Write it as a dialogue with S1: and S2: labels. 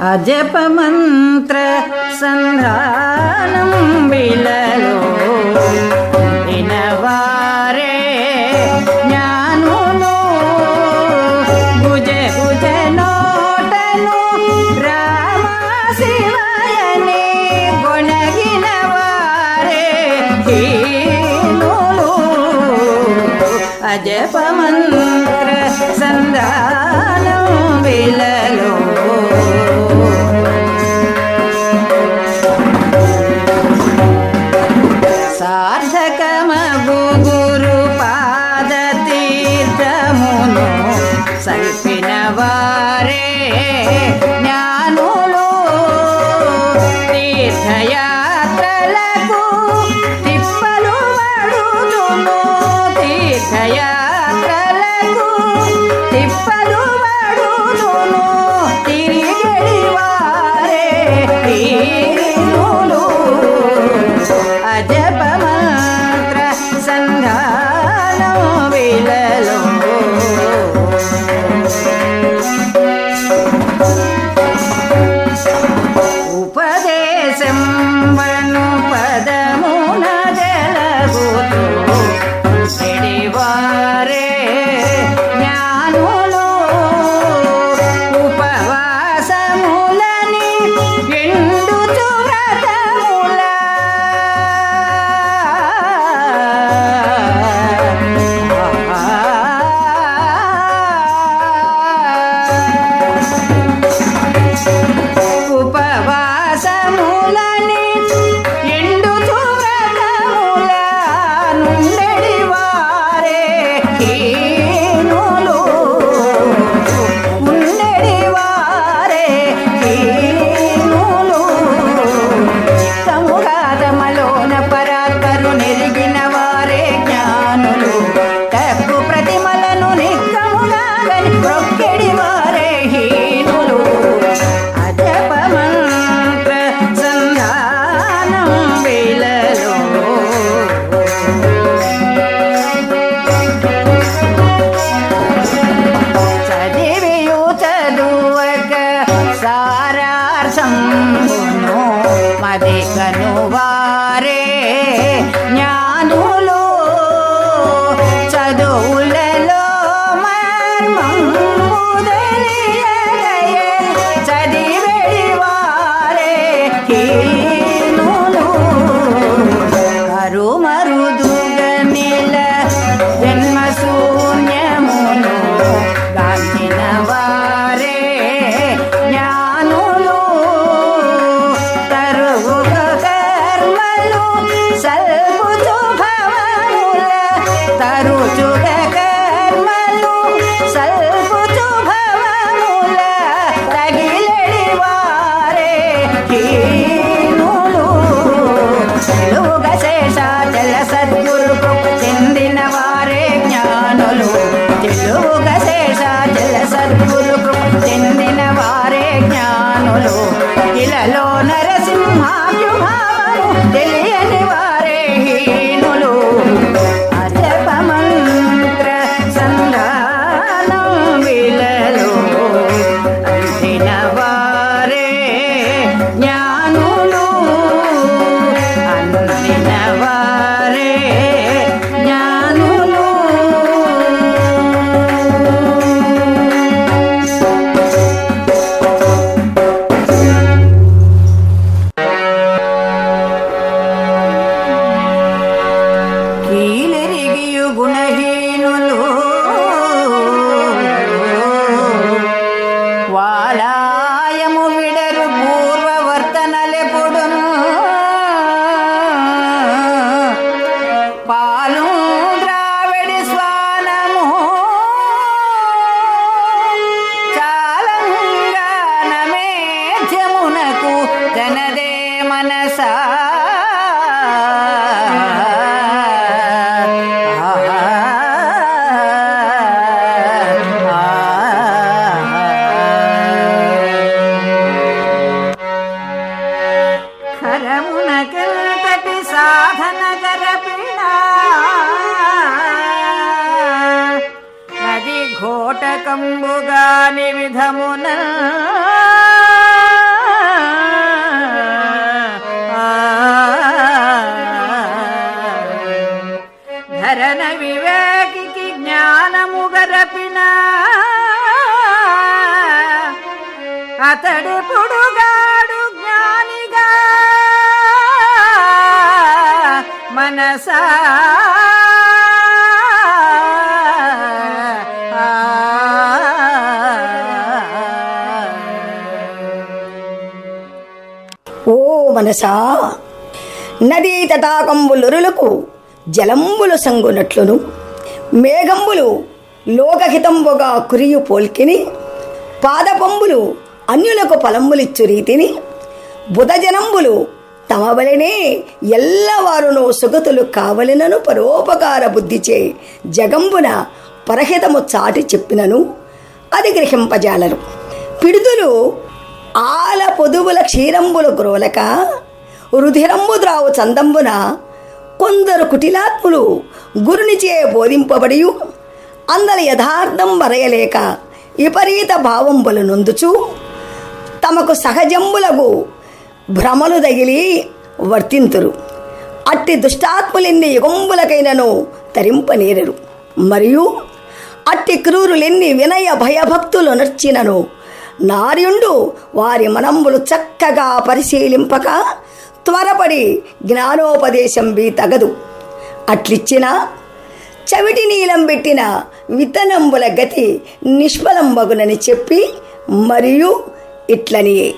S1: अजपमन्त्र सन्धानं विललो दिनवारे ज्ञानो भुज भुज नोटनु राम शिवयने गुणगिनवारे हीनुलो अजपमन्त्र सन्धानं विललो దయా కలకు తిప్పదు వీలెరిగియు గుణహీనులు. వాలాయము విడరు పూర్వవర్తనలెపుడు పాలు ద్రావిడి స్వానము. చాలంగా నమేధ్యమునకు తనదే మనసా. ధర్మమునకంతటి సాధన గరపిణ నది ఘోటకంబుగా నివిధమున ధరణ వివేకి జ్ఞానము గరపిణ
S2: అతడి మనసా. నదీ తటాకంబులొరులకు జలంబులు సంగునట్లును. మేఘంబులు లోకహితంబుగా కురియు పోల్కిని. పాదపంబులు అన్యులకు ఫలంబులిచ్చు రీతిని. బుధజనంబులు తమ వలనే ఎల్లవారును సుగతులు కావలెనను పరోపకార బుద్ధిచే జగంబున పరహితము చాటి చెప్పినను. అది గ్రహింపజాలరు. పిడుదులు ఆల పొదువుల క్షీరంబులు గ్రోలక రుధిరంబు ద్రావు చందంబున కొందరు కుటిలాత్ములు గురునిచే బోధింపబడి అందరి యథార్థం వరయలేక విపరీత భావంబులు నొందుచు తమకు సహజంబులకు భ్రమలు తగిలి వర్తింతురు. అట్టి దుష్టాత్ములెన్ని యుగంబులకైనను తరింపనేరరు. మరియు అట్టి క్రూరులెన్ని వినయ భయభక్తులు నర్చినను నార్యుండు వారి మనంబులు చక్కగా పరిశీలింపక త్వరపడి జ్ఞానోపదేశం బి తగదు అట్లిచ్చిన చవిటి నీలం పెట్టిన విత్తనంబుల గతి నిష్ఫలంబగునని చెప్పి మరియు ఇట్లనియే.